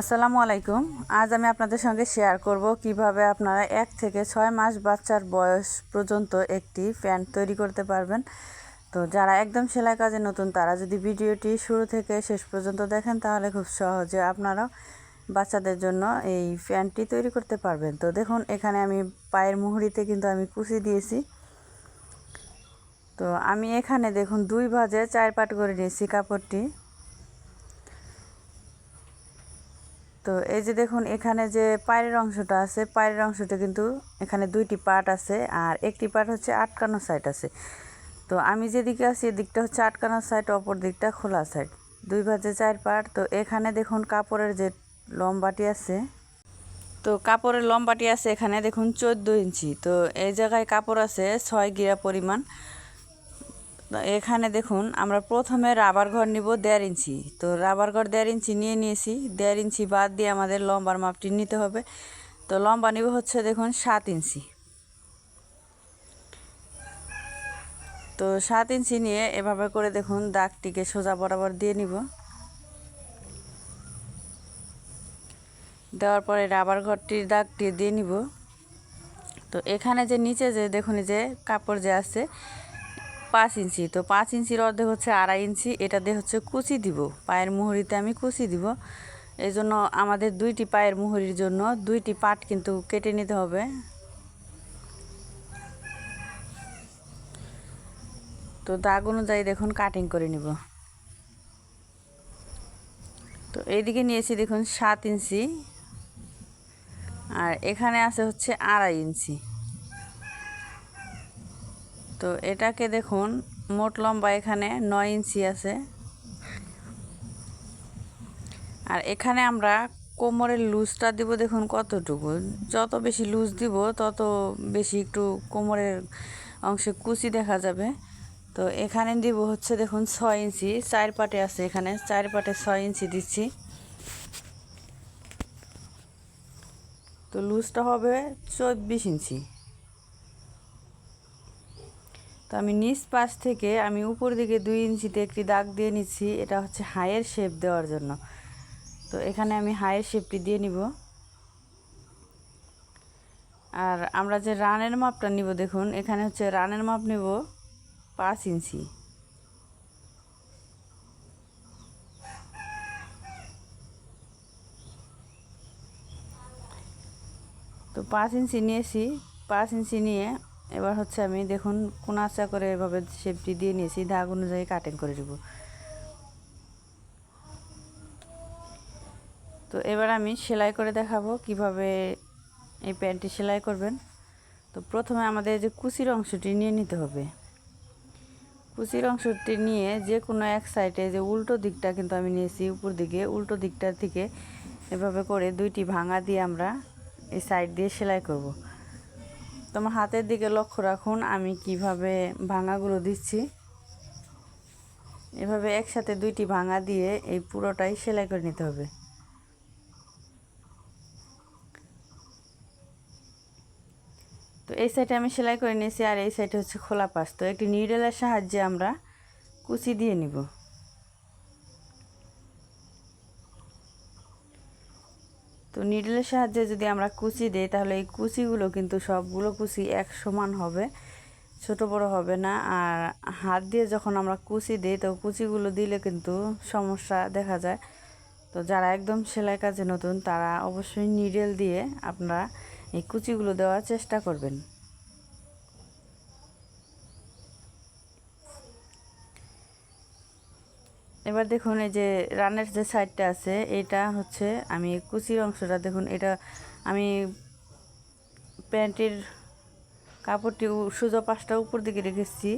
আসসালামু আলাইকুম। আজ আমি আপনাদের সঙ্গে শেয়ার করব কীভাবে আপনারা এক থেকে ছয় মাস বাচ্চার বয়স পর্যন্ত একটি প্যান্ট তৈরি করতে পারবেন। তো যারা একদম সেলাই কাজে নতুন, তারা যদি ভিডিওটি শুরু থেকে শেষ পর্যন্ত দেখেন, তাহলে খুব সহজে আপনারাও বাচ্চাদের জন্য এই প্যান্টটি তৈরি করতে পারবেন। তো দেখুন, এখানে আমি পায়ের মুহুরিতে কিন্তু আমি কুচি দিয়েছি। তো আমি এখানে দেখুন, দুই ভাজে চার পাট করে নিয়েছি কাপড়টি। তো এই যে দেখুন, এখানে যে পায়ের অংশটা আছে, পায়ের অংশটা কিন্তু এখানে দুইটি পার্ট আছে আর একটি পার্ট হচ্ছে আটকানো সাইড আছে। তো আমি যেদিকে আছি, এদিকটা হচ্ছে আটকানো সাইড, অপর দিকটা খোলা সাইড। দুই ভাজে চার পার্ট। তো এখানে দেখুন, কাপড়ের যে লম্বাটি আছে, তো কাপড়ের লম্বাটি আছে এখানে দেখুন চোদ্দ ইঞ্চি। তো এই জায়গায় কাপড় আছে ছয় গিরা পরিমাণ। এখানে দেখুন, আমরা প্রথমে রাবার ঘর নিব দেড় ইঞ্চি। তো রাবার ঘর দেড় ইঞ্চি নিয়ে নিয়েছি। দেড় ইঞ্চি বাদ দিয়ে আমাদের লম্বার মাপটি নিতে হবে। তো লম্বা নিব হচ্ছে দেখুন সাত ইঞ্চি। তো সাত ইঞ্চি নিয়ে এভাবে করে দেখুন দাগটিকে সোজা বরাবর দিয়ে নিব। দেওয়ার পরে রাবার ঘরটির দাগটি দিয়ে নিব। তো এখানে যে নিচে যে দেখুন যে কাপড় যে আছে পাঁচ ইঞ্চি। তো পাঁচ ইঞ্চির অর্ধেক হচ্ছে আড়াই ইঞ্চি, এটা দিয়ে হচ্ছে কুচি দিব। পায়ের মুহুরিতে আমি কুচি দিব। এই জন্য আমাদের দুইটি পায়ের মুহুরির জন্য দুইটি পাট কিন্তু কেটে নিতে হবে। তো দাগ অনুযায়ী দেখুন কাটিং করে নিব। তো এইদিকে নিয়েছি দেখুন সাত ইঞ্চি। আর এখানে আছে হচ্ছে আড়াই ইঞ্চি। তো এটাকে দেখুন, মোট লম্বা এখানে নয় ইঞ্চি আছে। আর এখানে আমরা কোমরের লুজটা দিব, দেখুন কতটুকু। যত বেশি লুজ দিব, তত বেশি একটু কোমরের অংশে কুচি দেখা যাবে। তো এখানে দিব হচ্ছে, দেখুন, ছয় ইঞ্চি। চার পাটে আছে এখানে চার পাটে ছয় ইঞ্চি দিচ্ছি। তো লুজটা হবে চব্বিশ ইঞ্চি। তো আমি নিচ পাশ থেকে আমি উপর দিকে দুই ইঞ্চিতে একটি দাগ দিয়ে নিচ্ছি, এটা হচ্ছে হাইয়ের শেপ দেওয়ার জন্য। তো এখানে আমি হাইয়ের শেপটি দিয়ে নিব। আর আমরা যে রানের মাপটা নিব, দেখুন, এখানে হচ্ছে রানের মাপ নেব পাঁচ ইঞ্চি। তো পাঁচ ইঞ্চি নিয়েছি, পাঁচ ইঞ্চি নিয়ে এবার হচ্ছে আমি দেখুন কোনাচা করে এভাবে শেপটি দিয়ে নিয়েছি, দাগ অনুযায়ী কাটিং করে দেব তো এবার আমি সেলাই করে দেখাবো কীভাবে এই প্যান্টটি সেলাই করবেন। তো প্রথমে আমাদের যে কুচির অংশটি নিয়ে নিতে হবে। কুচির অংশটি নিয়ে যে কোনো এক সাইডে যে উল্টো দিকটা কিন্তু আমি নিয়েছি, উপর দিকে উল্টো দিকটার থেকে এভাবে করে দুইটি ভাঙা দিয়ে আমরা এই সাইড দিয়ে সেলাই করব। তোমার হাতের দিকে লক্ষ্য রাখুন, আমি কীভাবে ভাঙাগুলো দিচ্ছি। এভাবে একসাথে দুইটি ভাঙা দিয়ে এই পুরোটাই সেলাই করে নিতে হবে। তো এই সাইডে আমি সেলাই করে নিয়েছি, আর এই সাইডে হচ্ছে খোলা পাশ। তো একটি নিডেলের সাহায্যে আমরা কুচি দিয়ে নিব। তো নিডলের সাহায্যে যদি আমরা কুচি দিই, তাহলে এই কুচিগুলো কিন্তু সবগুলো কুচি এক সমান হবে। ছোট বড় হবে না। আর হাত দিয়ে যখন আমরা কুচি দিই, তো কুচিগুলো দিলে কিন্তু সমস্যা দেখা যায়। তো যারা একদম সেলাই কাজে নতুন, তারা অবশ্যই নিডেল দিয়ে আপনারা এই কুচিগুলো দেওয়ার চেষ্টা করবেন। এবার দেখুন এই যে রানের যে সাইডটা আছে, এটা হচ্ছে আমি কুচির অংশটা। দেখুন, এটা আমি প্যান্টের কাপড়টি সোজা পাশটা উপর দিকে রেখেছি।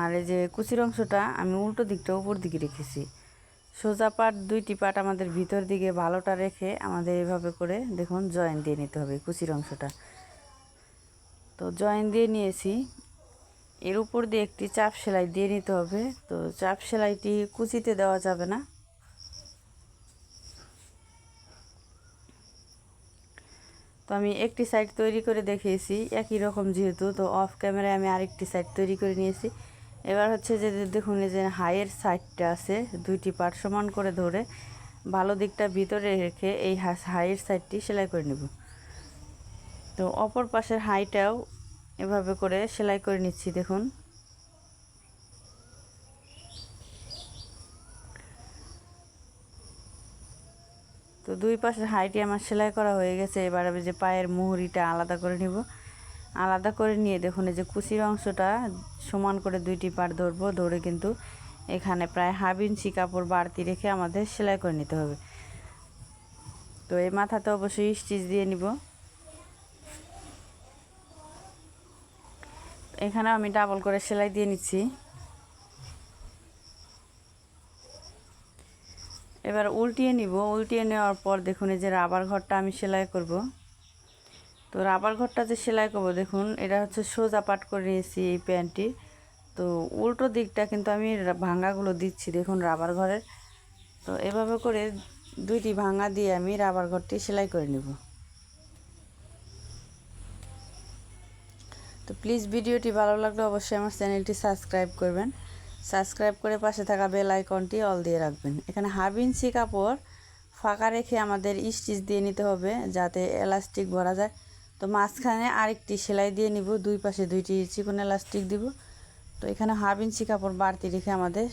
আর এই যে কুচির অংশটা আমি উল্টো দিকটা উপর দিকে রেখেছি। সোজা পাট, দুইটি পাট আমাদের ভিতর দিকে ভালোটা রেখে আমাদের এভাবে করে দেখুন জয়েন দিয়ে নিতে হবে কুচির অংশটা। তো জয়েন দিয়ে নিয়েছি। এর উপর দিয়ে একটি চাপ সেলাই দিয়ে নিতে হবে। তো চাপ সেলাইটি কুচিতে দেওয়া যাবে না। তো আমি একটি সাইড তৈরি করে দেখিয়েছি, একই রকম যেহেতু। তো অফ ক্যামেরায় আমি আরেকটি সাইড তৈরি করে নিয়েছি। এবার হচ্ছে যে দেখুন, এই যে হাইয়ের সাইডটা আছে, দুইটি পার্ট সমান করে ধরে ভালো দিকটা ভিতরে রেখে এই হাইয়ের সাইডটি সেলাই করে নেব। তো অপর পাশের হাইটাও এভাবে করে সেলাই করে নিচ্ছি, দেখুন। তো দুই পাশের হাইটি আমার সেলাই করা হয়ে গেছে, এবার আমি যে পায়ের মুহুরিটা আলাদা করে নিব। আলাদা করে নিয়ে দেখুন, এই যে কুচির অংশটা সমান করে দুইটি পার ধরবো, ধরে কিন্তু এখানে প্রায় হাফ ইঞ্চি কাপড় বাড়তি রেখে আমাদের সেলাই করে নিতে হবে। তো এই মাথাতে অবশ্যই স্টিচ দিয়ে নিব। এখানে আমি ডাবল করে সেলাই দিয়ে নিচ্ছি। এবার উল্টিয়ে নিব। উল্টিয়ে নেওয়ার পর দেখুন, এই যে রাবার ঘরটা আমি সেলাই করব। তো রাবার ঘরটা যে সেলাই করব, দেখুন, এটা হচ্ছে সোজা পাট করে নিয়েছি এই প্যান্টটি। তো উল্টো দিকটা কিন্তু আমি ভাঙাগুলো দিচ্ছি, দেখুন, রাবার ঘরের। তো এভাবে করে দুইটি ভাঙা দিয়ে আমি রাবার ঘরটি সেলাই করে নেব। তো প্লিজ ভিডিওটি ভালো লাগলে অবশ্যই আমার চ্যানেলটি সাবস্ক্রাইব করবেন। সাবস্ক্রাইব করে পাশে থাকা বেল আইকনটি অল দিয়ে রাখবেন। এখানে হাফ ইঞ্চি কাপড় ফাঁকা রেখে আমাদের স্টিচ দিয়ে নিতে হবে যাতে এলাস্টিক ভরা যায়। তো মাঝখানে আরেকটি সেলাই দিয়ে নিব, দুই পাশে দুইটি চিকন এলাস্টিক দিব। তো এখানে হাফ ইঞ্চি কাপড় বাড়তি রেখে আমাদের